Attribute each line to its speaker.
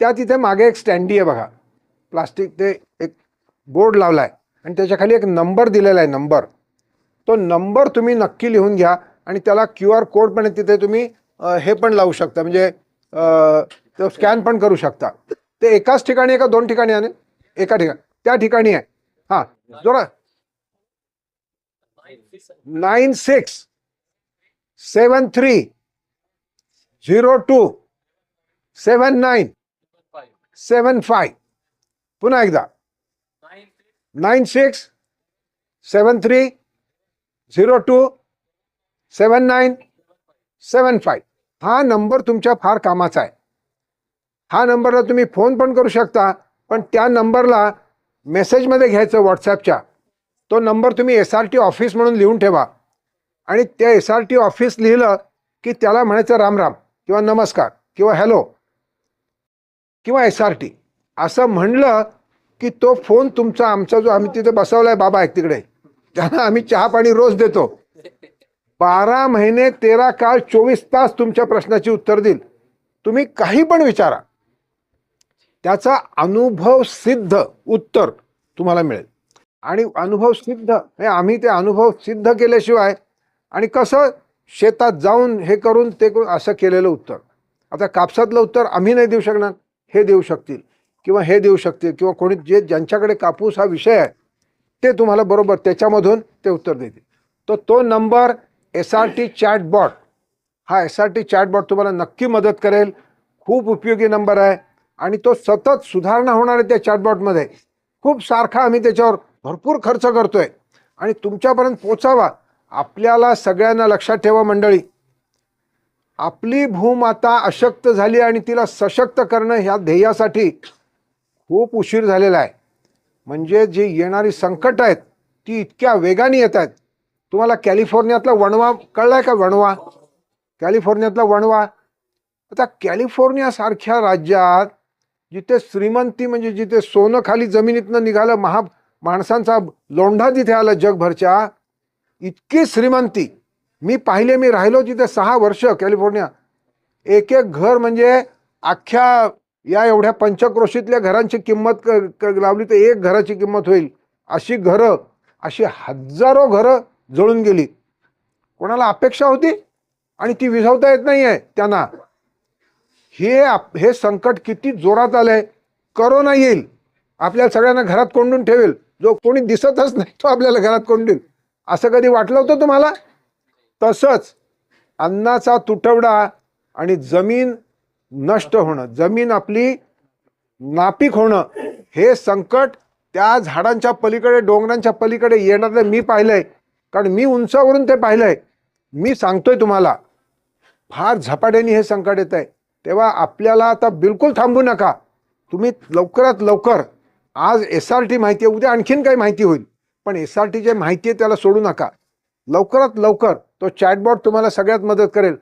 Speaker 1: त्या तिथे मागे एक स्टँडी आहे बघा. प्लास्टिक ते एक बोर्ड लावला आहे आणि त्याच्याखाली एक नंबर दिलेला आहे नंबर. तो नंबर तुम्ही नक्की लिहून घ्या आणि त्याला क्यू आर कोड पण आहे तिथे तुम्ही हे पण लावू शकता. म्हणजे तो स्कॅन पण करू शकता. ते एकाच ठिकाणी आहे का दोन ठिकाणी आहे? एका ठिकाणी. त्या ठिकाणी आहे. हां. जोडा nine six seven three zero two seven nine. Seven five पुन्हा एकदा. Nine six seven three zero two seven nine seven five हा नंबर तुमच्या फार कामाचा आहे. हा नंबरला तुम्ही फोन पण करू शकता पण त्या नंबरला मेसेजमध्ये घ्यायचं व्हॉट्सॲपच्या तो नंबर तुम्ही एस आर टी ऑफिस म्हणून लिहून ठेवा. आणि त्या एस आर टी ऑफिस लिहिलं की त्याला म्हणायचं रामराम किंवा नमस्कार किंवा हॅलो किंवा एस आर टी असं म्हणलं की तो फोन तुमचा आमचा जो आम्ही तिथे बसवला आहे बाबा आहे तिकडे. त्यांना आम्ही चहा पाणी रोज देतो. बारा महिने तेरा काळ चोवीस तास तुमच्या प्रश्नाची उत्तर देईल. तुम्ही काही पण विचारा. त्याचा अनुभव सिद्ध उत्तर तुम्हाला मिळेल. आणि अनुभव सिद्ध हे आम्ही ते अनुभव सिद्ध केल्याशिवाय आणि कसं शेतात जाऊन हे करून ते करून असं केलेलं उत्तर. आता कापसातलं उत्तर आम्ही नाही देऊ शकणार. हे देऊ शकतील किंवा हे देऊ शकतील किंवा कोणी जे ज्यांच्याकडे कापूस हा विषय आहे ते तुम्हाला बरोबर त्याच्यामधून ते उत्तर देतील. तर तो number S R T chatbot हा एस आर टी चॅटबॉट तुम्हाला नक्की मदत करेल. खूप उपयोगी नंबर आहे आणि तो सतत सुधारणा होणार आहे त्या चॅटबॉटमध्ये खूप सारखा आम्ही त्याच्यावर भरपूर खर्च करतोय. आणि तुमच्यापर्यंत पोचावा आपल्याला सगळ्यांना लक्षात ठेवा मंडळी. आपली भूमाता अशक्त झाली आणि तिला सशक्त करणं ह्या ध्येयासाठी खूप उशीर झालेला आहे. म्हणजे जी येणारी संकट आहेत ती इतक्या वेगाने येत आहेत. तुम्हाला कॅलिफोर्नियातला वणवा कळलाय का वणवा? कॅलिफोर्नियातला वणवा? आता कॅलिफोर्नियासारख्या राज्यात जिथे श्रीमंती म्हणजे जिथे सोनं खाली जमिनीतनं निघालं महा माणसांचा लोंढा तिथे आला जगभरच्या इतकी श्रीमंती मी पाहिले मी राहिलो तिथे सहा वर्ष कॅलिफोर्निया. एक एक घर म्हणजे अख्ख्या या एवढ्या पंचक्रोशीतल्या घरांची किंमत क- क- लावली तर एक घराची किंमत होईल. अशी घरं अशी हजारो घरं जळून गेली. कोणाला अपेक्षा होती? आणि ती विझवता येत नाही आहे त्यांना. हे आप- हे संकट किती जोरात आलं आहे करोना येईल. आपल्या सगळ्यांना घरात कोंडून ठेवेल. जो कोणी दिसतच नाही तो आपल्याला घरात कोंडून. असं कधी वाटलं होतं तुम्हाला? तसंच अन्नाचा तुटवडा आणि जमीन नष्ट होणं जमीन आपली नापीक होणं हे संकट त्या झाडांच्या पलीकडे डोंगरांच्या पलीकडे येणार मी पाहिलंय. कारण मी उंचावरून ते पाहिलंय. मी सांगतोय तुम्हाला फार झपाट्याने हे संकट येत आहे तेव्हा आपल्याला आता बिलकुल थांबू नका. तुम्ही लवकरात लवकर आज एस आर टी माहिती आहे उद्या आणखीन काही माहिती होईल. पण एस आर टी जे माहिती आहे त्याला सोडू नका. लवकरात लवकर तो चॅटबॉट तुम्हाला सगळ्यात मदत करेल.